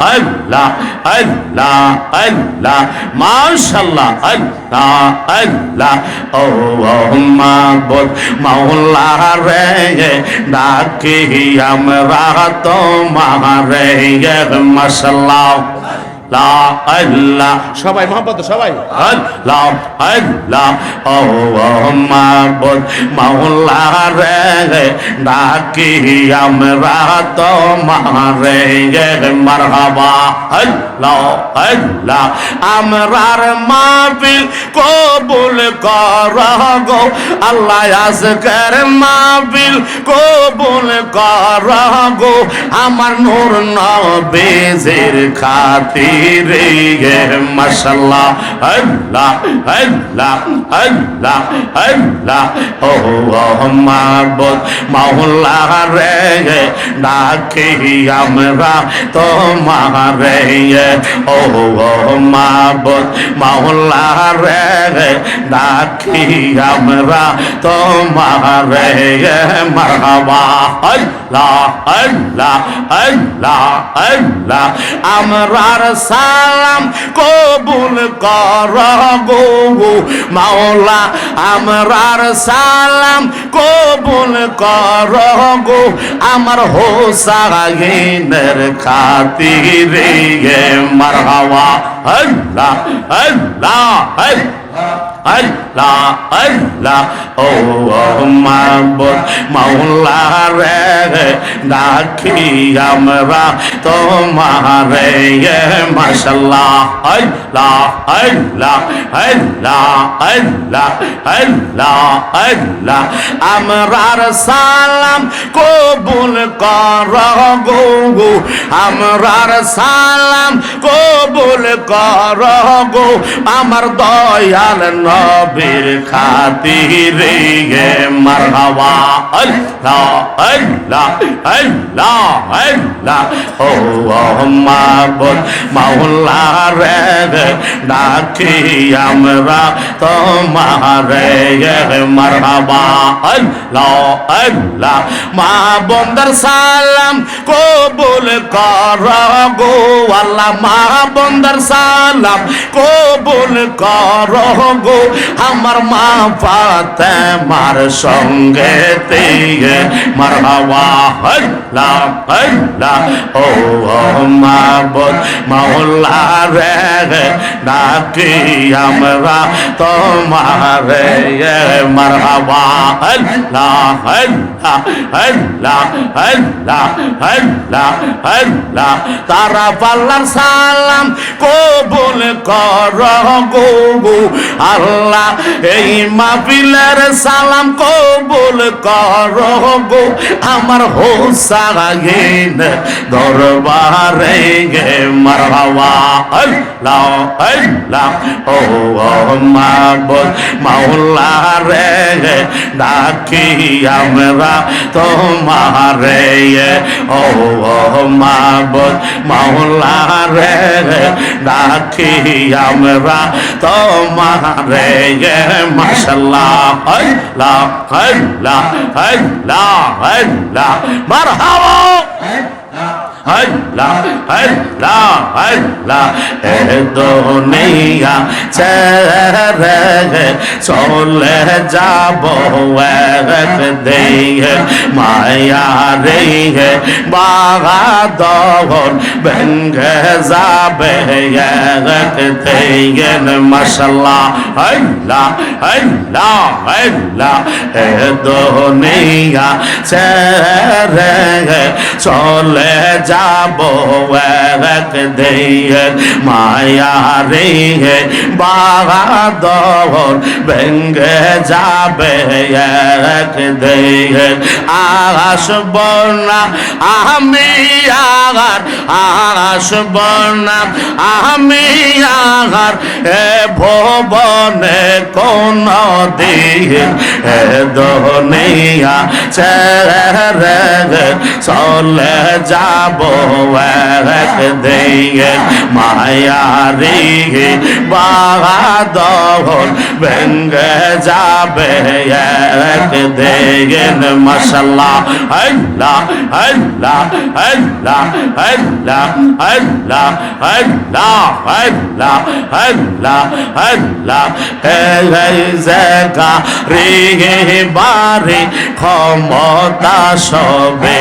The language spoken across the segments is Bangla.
আল্লাহ আল্লাহ আল্লাহ মাশাল্লাহ আল্লাহ আল্লাহ। ও মাবুদ মাওলা রে ডাকি আমরা তোমারে মাশাল্লাহ আল্লাহ সবাই মোহাম্মদ সবাই আল্লাহ আল্লাহ ও মাবুদ মাওলা রে ডাকি আমরা তোমারে মারহাবা আল্লাহ আল্লাহ আমরার মাহফিল কবুল কর গো আল্লাহ আজকের মাহফিল কবুল কর গো আমার নূর নবেজের খাতিরে মাশাল্লাহ আল্লাহ আল্লাহ আল্লাহ আল্লাহ ও মাহবুদ মাওলা রে ডাকি আমরা তোমারে ও মাহবুদ মাওলা রে ডাকি আমরা তোমারে মারহাবা আল্লাহ আল্লাহ আল্লাহ আল্লাহ আমরার সালাম কবুল কর গো মাওলা, আমরার সালাম কবুল কর গো। আমার হোসাগিনের খাতিরে মারহাওয়া আল্লাহ আল্লাহ আল্লাহ। আল্লাহ আল্লাহ, ও মাবুদ মাওলা রে, ডাকি আমরা তোমারে মাশাল্লাহ আল্লাহ আল্লাহ আল্লাহ আল্লাহ আল্লাহ আল্লাহ আমরার সালাম কবুল কর গো আমরার সালাম কবুল কর গো, আমার দয়াল নবীর খাতিরে মারহাবা, আল্লাহ আল্লাহ আল্লাহ আল্লাহ। ও মাবুদ মাওলা রে ডাকি আমরা তোমারে মারহাবা, আল্লাহ আল্লাহ। মা বন্দর সালাম কবুল কর গো আল্লাহ, মা বন্দর সালাম কবুল কর গো আমার মা পাতে মার সঙ্গে তিগে মার হাওয়া, হল্লা হল্লা। ও মাবুদ মাওলা রে ডাকি আমরা তোমারে মার হাওয়া, হল্লা আল্লাহ তারা পাল্লার সালাম কবুল কর গো আল্লাহ, এই মাহফিলের সালাম কবুল কর গো। আমার হোসাইন দরবারে গে মারহাবা। আল্লাহ আল্লাহ ও মাবুদ মাওলা রে ডাকি আমরা তোমারে ও মাবত মাওলা রে ডাকি আমরা তোমারে মাশাল্লাহ আল্লাহ আল্লাহ আল্লাহ আল্লাহ মারহাবা! দুনিয়া ছেড়ে চলে যাব একদিন মায়া রে বাগাদন ভেঙ্গে যাবে একদিন মাশাল্লাহ আল্লাহ আল্লাহ আল্লাহ এ দুনিয়া ছেড়ে চলে যাব একদিন মায়া রে বাগাদর ভেঙ্গে যাবে একদিন আসব না আমি আগার আসব না আমি আগার এ ভবনে কোন দিন এ দনিয়া ছেড়ে চলে যাব এক দিয়ে মায়া রে বাদল ভেঙ্গে যাবে এক দেন মশাল্লাহ আল্লাহ আল্লাহ আল্লাহ আল্লাহ আল্লাহ আল্লাহ আল্লাহ আল্লাহ আল্লাহ এই জায়গা রে বারে ক্ষমতা সবে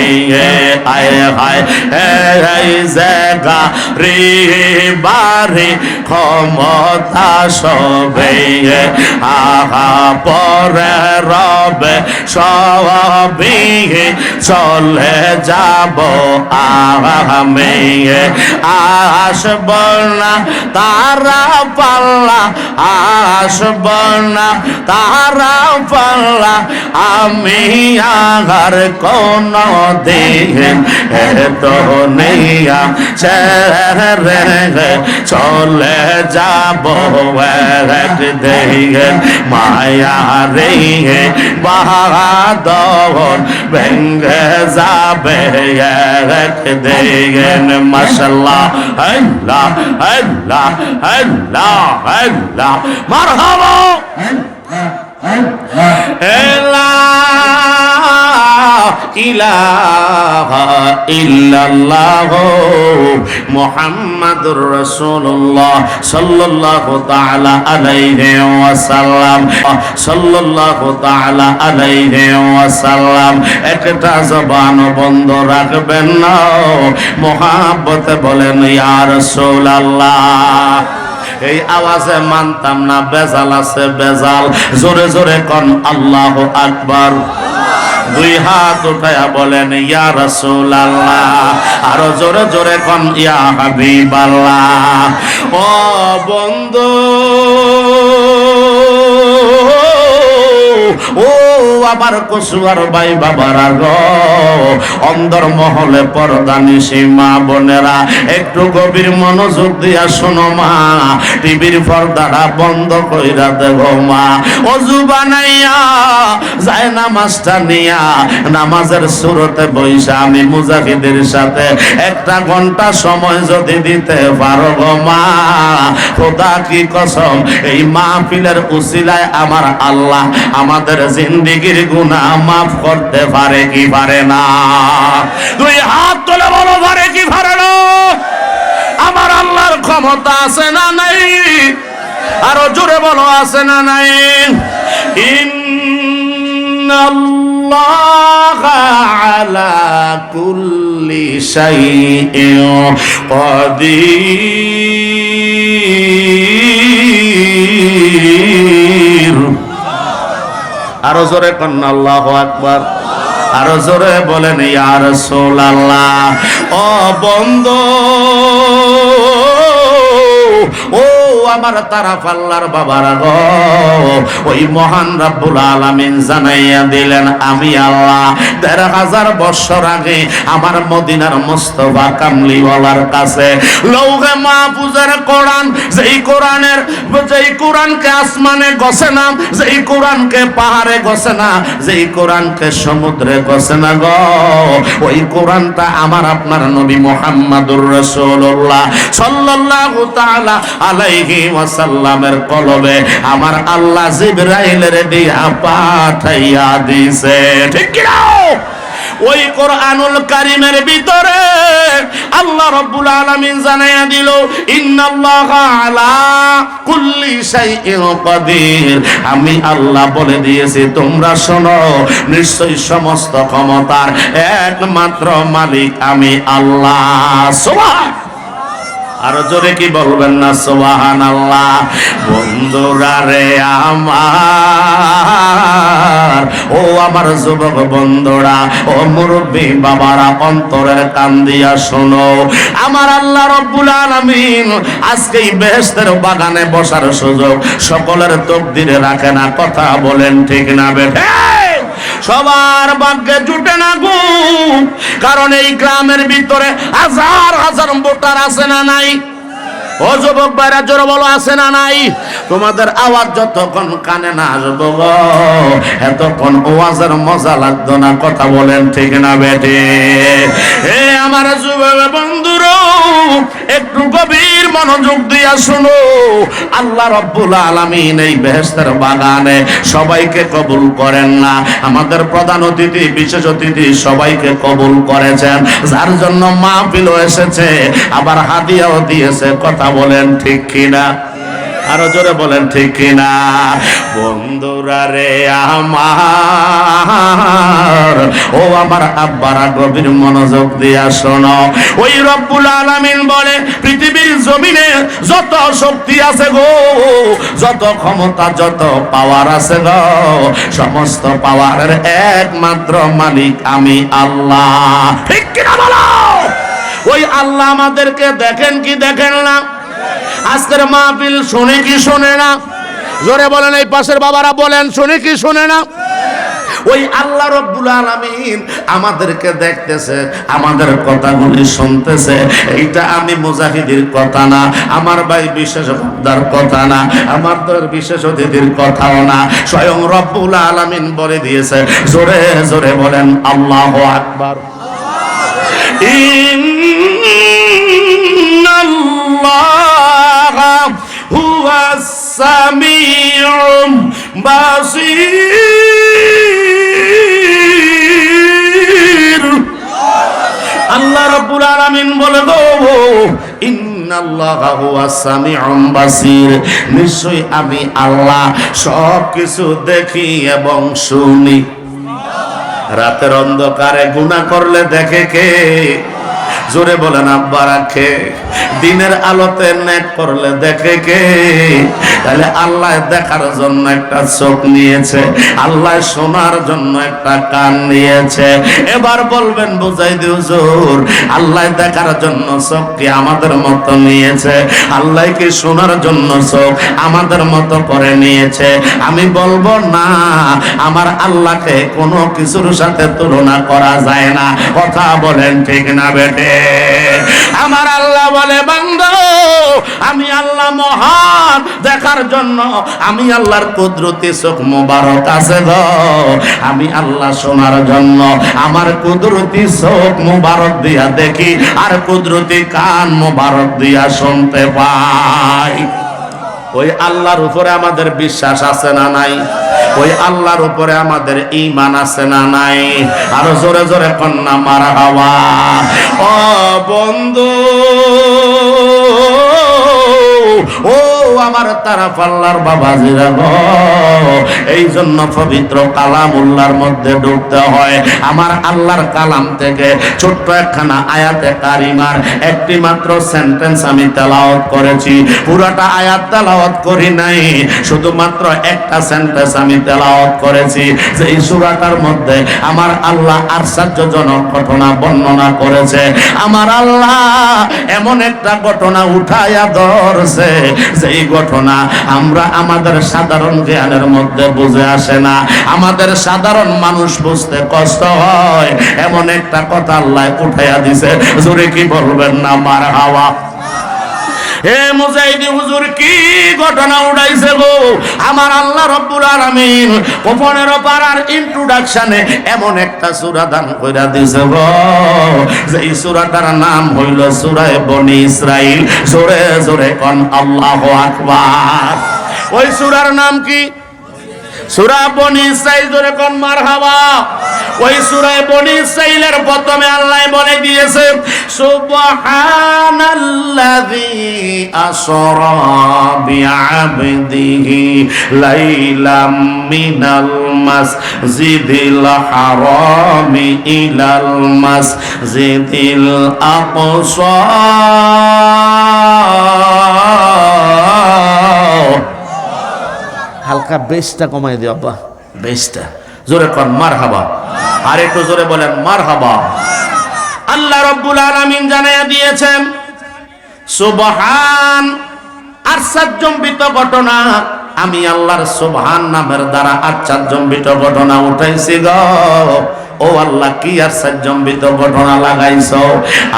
আয় হায় है जगा रे बारे ক্ষমতা সবে, আহা পরে রবে সবে চলে যাব। আমি আসব না তারা পাল্লা, আসব না তারা পাল্লা। আমি আগার কোন দিন এত ছেড়ে চলে যাব দিন মায়া রে বাহাদর ভেঙ্গে যাবে এক দিন মশলা আল্লাহ আল্লাহ আল্লাহ আল্লাহ মারহাবা। একটা জবান বন্ধ রাখবেন না। মহাব্বতে বলেন এই আওয়াজে মানতাম না, বেজাল আছে, বেজাল। জোরে জোরে কন, আল্লাহ আকবার। দুই হাত উঠায়া বলেন, ইয়া রসুল আল্লাহ আরও জোরে জোরে কন, ইয়া হাবিব আল্লাহ ও বন্ধু, ও আমার কসুয়ার ভাই বাবার আগ। অন্দর মহলে পর্দানি সীমা বোনেরা, একটু গভীর মনোযোগ দিয়া শোনো মা। টিভির পর্দাটা বন্ধ কইরা দেব মা। অজু বানাইয়া, যায় নামাজটা নিয়া। নামাজের সুরতে বইসা আমি মুজাহিদের সাথে। একটা ঘণ্টা সময় যদি দিতে পারো গো মা। খোদা কি কসম, এই মাহফিলের উসিলায় আমার আল্লাহ আমাদের জিন্দিগির গুনাহ মাফ করতে পারে কি পারে না? তুই হাত তুলে বলো, পারে কি পারে না? আমার আল্লাহর ক্ষমতা আছে না নাই? আরও জোরে বলো, আছে না নাই? ইন্নাল্লাহ আলা কুল্লি শাইইন কাদির। আরও জোরে কন্যা আকবার। আরও জোরে বলেন ইয়ার সোলাল্লাহ ও বন্ধু ও আমার তারা পাল্লার বাবার গো। ওই মহান রাব্বুল আলামিন জানাইয়া দিলেন, আমি আল্লাহ, দেড় হাজার বছর আগে আমার মদিনার মোস্তফা কামলিওয়ালার কাছে মাহফুজের কোরআন, যেই কোরআনের, যেই কোরআনকে আসমানে গছে না, যেই কোরআনকে পাহাড়ে গছে না, যেই কোরআনকে সমুদ্রে গছে না গো। ওই কোরআনটা আমার আপনার নবী মোহাম্মদুর সাল্লাল্লাহু তাআলা আলাইহি ওয়াসাল্লামের কলবে আমার আল্লাহ জিবরাইলের দিয়া পাঠাইয়া দিছে ঠিক ওই কোরআনুল কারিমের ভিতরে আল্লাহ রব্বুল আলামিন জানাইয়া দিল আলা কুল্লি শাইইন কাদির। আমি আল্লাহ বলে দিয়েছি, তোমরা শোনো, নিশ্চয়ই সমস্ত ক্ষমতার একমাত্র মালিক আমি আল্লাহ। সুবহান! আরও জোরে কি বলবেন না? সোহান আল্লাহ বন্ধুরা রে আমার, ও আমার যুবক বন্ধুরা, ও মুরব্বী বাবারা, অন্তরের কান দিয়া শোনো। আমার আল্লাহ রব্বুল আলামিন আজকে এই বেহেশতের বাগানে বসার সুযোগ সকলের তকদিরে রাখে না, কথা বলেন ঠিক না বেঠে। সবার ভাগ্যে জুটে না গো। কারণ এই গ্রামের ভিতরে হাজার হাজার ভোটার আছে না নাই? ও যুবক বাইরা জোরে বলো, আছে না নাই? তোমাদের আওয়াজ যতক্ষণ কানে না আসব এতক্ষণ ওয়াজের মজা লাগতো না, কথা বলেন ঠিক না বেটে এ আমার যুবক বন্ধুরো একটু গভীর মনোযোগ দিয়া শুনো। আল্লাহ রব্বুল আলামিন এই বেহেস্তের বাগানে সবাইকে কবুল করেন না। আমাদের প্রধান অতিথি, বিশেষ অতিথি সবাইকে কবুল করেছেন। যার জন্য মাহফিল এসেছে, আবার হাদিয়াও দিয়েছে। কথা বলেন ঠিক কিনা? আরও জোরে বলেন, ঠিক না বন্ধুরা রে আমার, ও আমার আব্বারা গভীর মনোযোগ দিয়া শোনো। ওই রব্বুল আলামিন বলে, পৃথিবীর জমিনে যত শক্তি আছে গো, যত ক্ষমতা, যত পাওয়ার আছে গো, সমস্ত পাওয়ারের একমাত্র মালিক আমি আল্লাহ। ঠিক কিনা বলো? ওই আল্লাহ আমাদেরকে দেখেন কি দেখেন না? আজকের মাহফিল শুনে কি শুনে না? জোরে বলেন, এই পাশের বাবারা বলেন, শুনে কি শুনে না? ওই আল্লাহ রব্বুল আলমিন আমাদেরকে দেখতেছে, আমাদের কথাগুলি শুনতেছে। এইটা আমি মুজাহিদের কথা না, আমার ভাই বিশেষ হকদার কথা না, আমার তোর বিশেষ অতিথির কথাও না। স্বয়ং রব্বুল আলমিন বলে দিয়েছে, জোরে জোরে বলেন, আল্লাহ আকবার। ইন্নাল্লাহ السميع بصير আল্লাহ রাব্বুল আলামিন বলে গো ইন্নাল্লাহা হুয়াস সামিউম বাসীর নিশ্চয়ই আমি আল্লাহ সব কিছু দেখি এবং শুনি রাতের অন্ধকারে গুনাহ করলে দেখে কে জোরে বলেন, আব্বা রাখে। দিনের আলোতে নেক করলে দেখে কে? তাহলে আল্লাহ দেখার জন্য একটা চোখ নিয়েছে, আল্লাহ শোনার জন্য একটা কান নিয়েছে। এবার বলবেন, বুঝাই দিও জোর, আল্লাহ দেখার জন্য চোখ কি আমাদের মতো নিয়েছে? আল্লাহ কি শোনার জন্য চোখ আমাদের মতো করে নিয়েছে? আমি বলব, না, আমার আল্লাহকে কোনো কিছুর সাথে তুলনা করা যায় না। কথা বলেন ঠিক না বেটে আমার আল্লাহ বলে, বান্দ, আমি আল্লাহ মহান। দেখার জন্য আমি আল্লাহর কুদরতি চোখ মোবারক আছে গো। আমি আল্লাহ শোনার জন্য আমার কুদরতি চোখ মোবারক দিয়া দেখি আর কুদরতি কান মোবারক দিয়া শুনতে পাই। ওই আল্লাহর উপরে আমাদের বিশ্বাস আছে না নাই? ওই আল্লাহর উপরে আমাদের ইমান আছে না নাই? আরও জোরে জোরে কন্যা মারা হওয়া বন্ধু। ও আমার তারা পাল্লার বাবা জিরা গো। এই জন্য পবিত্র কালাম উল্লার মধ্যে ঢুকতে হয়। আমার আল্লাহর কালাম থেকে ছোট্ট একখানা আয়াতে কারিমার একটি মাত্র সেন্টেন্স আমি তেলাওয়াত করেছি। পুরাটা আয়াত তেলাওয়াত করি নাই, শুধুমাত্র একটা সেন্টেন্স আমি তেলাওয়াত করেছি। যে এই সূরাটার মধ্যে আমার আল্লাহ আশ্চর্যজনক ঘটনা বর্ণনা করেছে। আমার আল্লাহ এমন একটা ঘটনা উঠাইয়া ধরছে যেই ঘটনা আমরা আমাদের সাধারণ জ্ঞানের মধ্যে বুঝে আসে না। আমাদের সাধারণ মানুষ বুঝতে কষ্ট হয়। এমন একটা কথা আল্লাহ উঠাইয়া দিছে, জোরে কি বলবেন না মার হাওয়া হে মুজাহিদি হুজুর, কি ঘটনা উঠাইছে গো? আমার আল্লাহ রব্বুল আলামিন গোপনের পারার ইন্ট্রোডাকশনে এমন একটা সূরা দান কইরা দিছে গো। যে এই সূরাটার নাম হইল সূরা বনি ইসরাইল। জোরে জোরে কোন আল্লাহু আকবার। ওই সূরার নাম কি? সূরা বনি ইসরাইল জোরে কোন, মারহাবা। ওই সূরায় বনি ইসরাইলের প্রথমে আল্লাহ বলে দিয়েছে, সুবহানাল্লাযী আসরা বিআবদিহি লাইলাম মিনাল মাসজিদিল হারামি ইলাল মাসজিদিল আকসা। হালকা বেশটা কমাই দিও আব্বা বেশটা। জোরে কন মার হাবা আর একটু জোরে বলেন মার হাবা আল্লাহ রব্বুল আলামিন জানাইয়া দিয়েছেন, সুবহান আশ্চর্যম্বিত ঘটনা। আমি আল্লাহর সুবহান নামের দ্বারা আশ্চর্যম্বিত ঘটনা উঠাইছি গো। ও আল্লাহ, কি আশ্চর্যম্বিত ঘটনা লাগাইছ?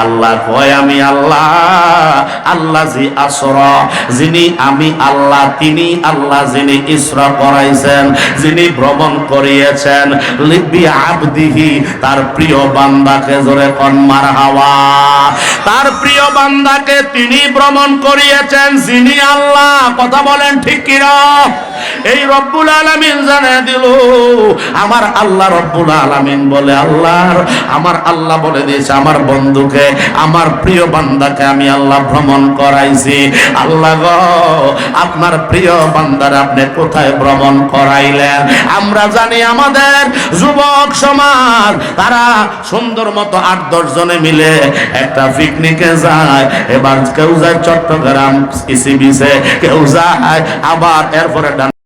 আল্লাহ কয় আমি আল্লাহ আল্লাহ জি আসরা, যিনি আমি আল্লাহ, তিনি আল্লাহ যিনি ইসরা করাইছেন, যিনি ভ্রমণ করিয়েছেন। লিবি আবদিহি, তার প্রিয় বান্দাকে জোরে কন্মার হাওয়া তার প্রিয় বান্দাকে তিনি ভ্রমণ করিয়েছেন, যিনি আল্লাহ। কথা বলেন ঠিক কিনা? এই রব্বুল আলামিন জানা দিল, আমার আল্লাহ রব্বুল আলামিন বলে, আল্লাহর আমার আল্লাহ বলে দিয়েছে, আমার বন্ধুকে, আমার প্রিয় বান্দাকে আমি আল্লাহ ভ্রমণ করাইছি। আল্লাহ গো, আপনার প্রিয় বান্দার আপনি কোথায় ভ্রমণ করাইলেন? আমরা জানি আমাদের যুবক সমাজ, তারা সুন্দর মতো আট দশ জনে মিলে একটা পিকনিকে যায়। এবার কেউ যায় চট্টগ্রাম ইসি বিচে কেউ যায় আবার এরপরে